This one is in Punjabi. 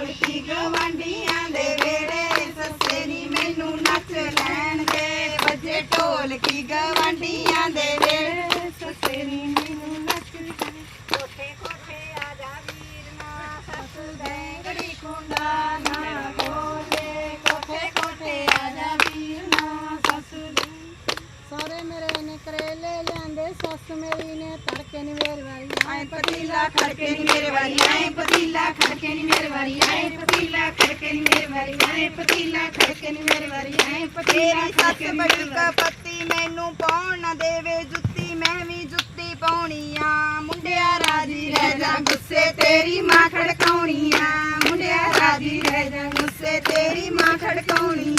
ਢੋਲਕੀ ਗਵਾਂਡੀਆਂ ਦੇ ਵੇੜੇ ਸੱਸੇ ਨੀ ਮੈਨੂੰ ਨੱਚ ਲੈਣ ਦੇ ਵੱਜੇ ਢੋਲਕੀ ਗਵਾਂਡੀਆਂ ਦੇ ਵੇੜੇ ਕਰੇਲੇ ਲਿਆਂਦੇ ਸੱਸ ਮੇਰੀ ਨੇ ਤੜਕੇ ਨੀ ਮੇਰ ਵਾਰੀ ਆਏ ਪਤੀਲਾ ਖੜਕੇ ਨੀ ਮੇਰੇ ਵਾਰੀ ਆਏ ਪਤੀਲਾ ਖੜਕੇ ਨੀ ਮੇਰੇ ਵਾਰੀ ਆਏ ਪਤੀਲਾ ਖੜਕੇ ਨੀ ਮੇਰੇ ਵਾਰੀ ਆਏ ਪਤੀਲਾ ਖੜਕੇ ਨੀ ਮੇਰੇ ਵਾਰੀ ਆਏ ਪਤੀਲਾ ਸੱਸ ਬੜੀ ਕਪੱਤੀ ਮੈਨੂੰ ਪਾਉਣ ਨਾ ਦੇਵੇ ਜੁੱਤੀ ਮੈਂ ਵੀ ਜੁੱਤੀ ਪਾਉਣੀ ਆ। ਮੁੰਡਿਆ ਰਾਜੀ ਰਹਿ ਜਾ ਗੁੱਸੇ ਤੇਰੀ ਮਾਂ ਖੜਕਾਉਣੀ ਆ। ਮੁੰਡਿਆ ਰਾਜੀ ਰਹਿ ਜਾ ਗੁੱਸੇ ਤੇਰੀ ਮਾਂ ਖੜਕਾਉਣੀ